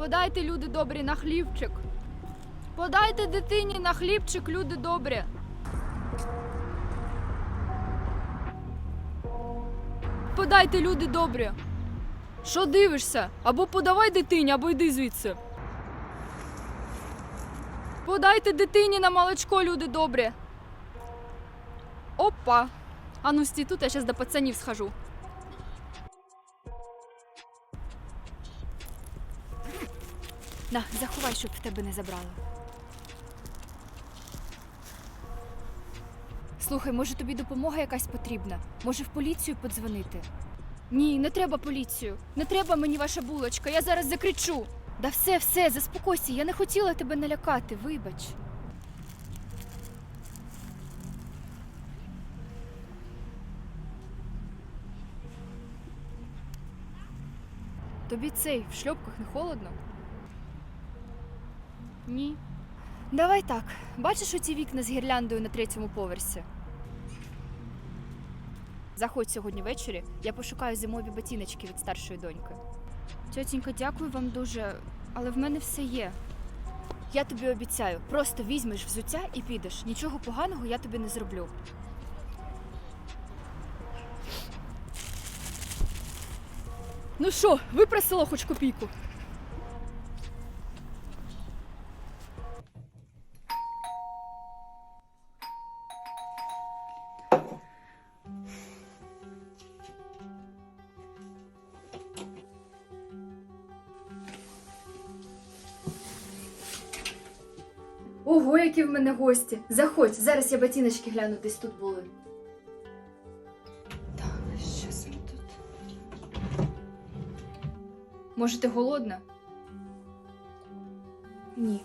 Подайте, люди добрі, на хлібчик. Подайте дитині на хлібчик, люди добрі. Подайте, люди добрі. Що дивишся? Або подавай дитині, або йди звідси. Подайте дитині на молочко, люди добрі. Опа. А ну стій тут, я зараз до пацанів схожу. На, заховай, щоб тебе не забрали. Слухай, може тобі допомога якась потрібна? Може в поліцію подзвонити? Ні, не треба поліцію. Не треба мені ваша булочка, я зараз закричу. Да все, все, заспокойся, я не хотіла тебе налякати, вибач. Тобі цей в шльопках не холодно? Ні. Давай так. Бачиш оці вікна з гірляндою на третьому поверсі? Заходь сьогодні ввечері, я пошукаю зимові ботиночки від старшої доньки. Тьотінька, дякую вам дуже, але в мене все є. Я тобі обіцяю, просто візьмеш взуття і підеш. Нічого поганого я тобі не зроблю. Ну що, випросила хоч копійку? Ого, які в мене гості. Заходь, зараз я ботиночки гляну, десь тут були. Так, щас ми тут. Може, ти голодна? Ні.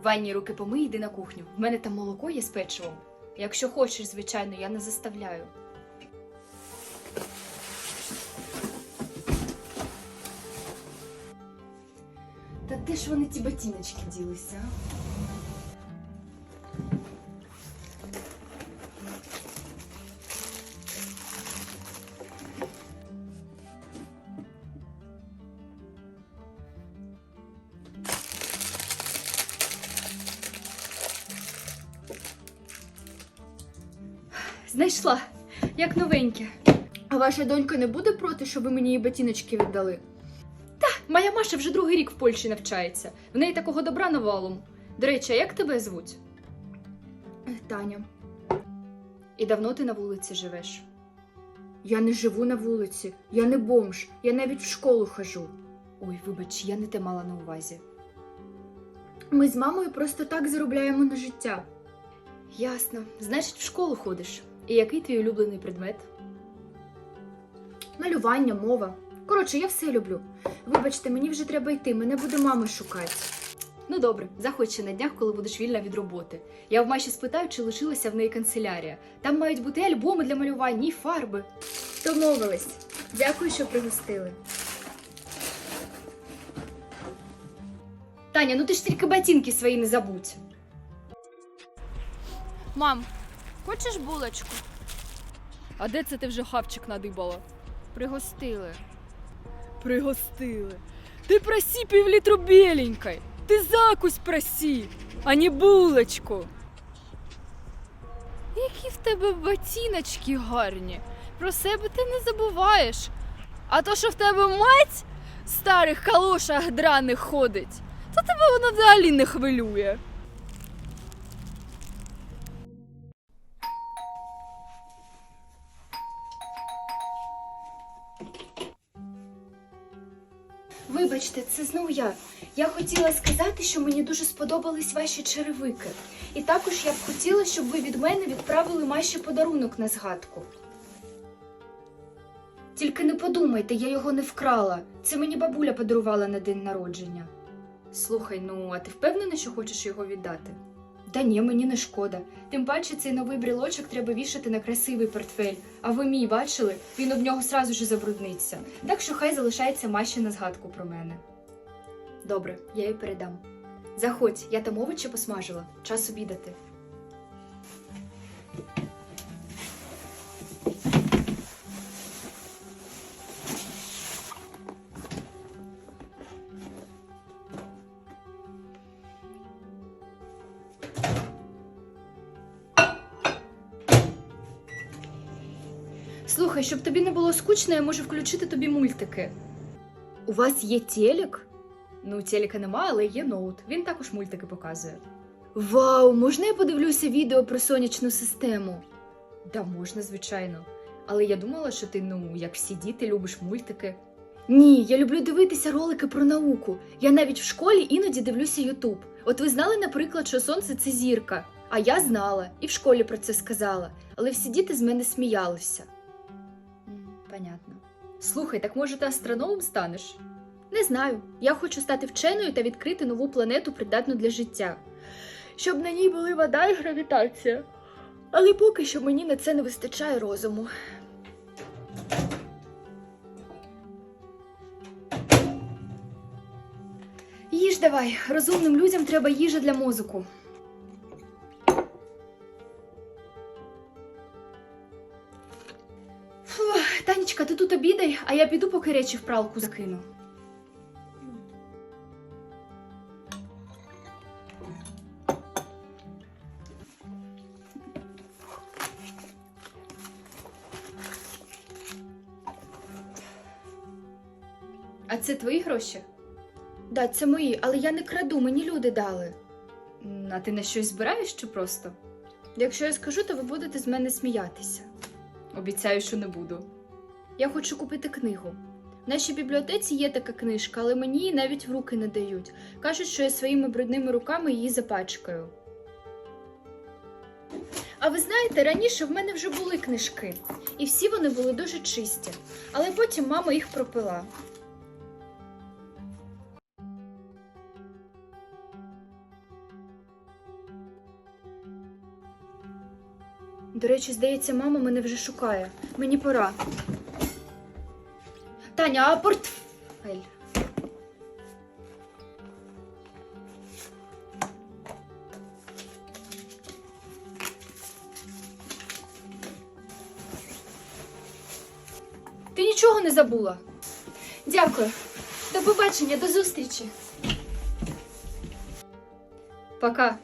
В ванні руки помий, йди на кухню. В мене там молоко є з печивом. Якщо хочеш, звичайно, я не заставляю. Та де ж вони ті ботиночки ділися? а? Знайшла, як новеньке. А ваша донька не буде проти, щоб ви мені її ботиночки віддали? Та, моя Маша вже другий рік в Польщі навчається. В неї такого добра навалом. До речі, а як тебе звуть? Е, Таня. І давно ти на вулиці живеш? Я не живу на вулиці, я не бомж, я навіть в школу хожу. Ой, вибач, я не те мала на увазі. Ми з мамою просто так заробляємо на життя. Ясно. Значить, в школу ходиш. І який твій улюблений предмет? Малювання, мова. Коротше, я все люблю. Вибачте, мені вже треба йти, мене буде мама шукати. Ну добре, заходь ще на днях, коли будеш вільна від роботи. Я в Маші спитаю, чи лишилася в неї канцелярія. Там мають бути альбоми для малювання і фарби. Домовились. Дякую, що пригостили. Таня, ну ти ж тільки ботинки свої не забудь. Мам, хочеш булочку? А де це ти вже хавчик надибала? Пригостили. Пригостили. Ти проси півлітру біленької. Ти закусь проси, а не булочку. Які в тебе ботиночки гарні. Про себе ти не забуваєш. А то, що в тебе мать в старих калошах драних ходить, то тебе вона взагалі не хвилює. Вибачте, це знову я. Я хотіла сказати, що мені дуже сподобались ваші черевики. І також я б хотіла, щоб ви від мене відправили Маші подарунок на згадку. Тільки не подумайте, я його не вкрала. Це мені бабуля подарувала на день народження. Слухай, ну а ти впевнена, що хочеш його віддати? Та ні, мені не шкода. Тим паче цей новий брілочок треба вішати на красивий портфель. А ви мій бачили, він об нього сразу ж забрудниться. Так що хай залишається Маші на згадку про мене. Добре, я їй передам. Заходь, я там овочі посмажила. Час обідати. Слухай, щоб тобі не було скучно, я можу включити тобі мультики. У вас є телек? Ну, телека немає, але є ноут. Він також мультики показує. Вау, можна я подивлюся відео про сонячну систему? Да, можна, звичайно. Але я думала, що ти, ну, як всі діти, любиш мультики. Ні, я люблю дивитися ролики про науку. Я навіть в школі іноді дивлюся Ютуб. От ви знали, наприклад, що сонце це зірка. А я знала і в школі про це сказала, але всі діти з мене сміялися. М, Понятно. Слухай, так може ти астрономом станеш? Не знаю. Я хочу стати вченою та відкрити нову планету, придатну для життя. Щоб на ній були вода і гравітація. Але поки що мені на це не вистачає розуму. Їж давай, розумним людям треба їжа для мозку. Танечка, ти тут обідай, а я піду, поки речі в пралку закину. А це твої гроші? Да, це мої, але я не краду, мені люди дали. М, А ти на щось збираєш чи просто? Якщо я скажу, то ви будете з мене сміятися. Обіцяю, що не буду. Я хочу купити книгу. В нашій бібліотеці є така книжка, але мені її навіть в руки не дають. Кажуть, що я своїми брудними руками її запачкаю. А ви знаєте, раніше в мене вже були книжки, і всі вони були дуже чисті, але потім мама їх пропила. До речі, здається, мама мене вже шукає. Мені пора. Таня, а портфель? Ти нічого не забула? Дякую. До побачення, до зустрічі. Пока.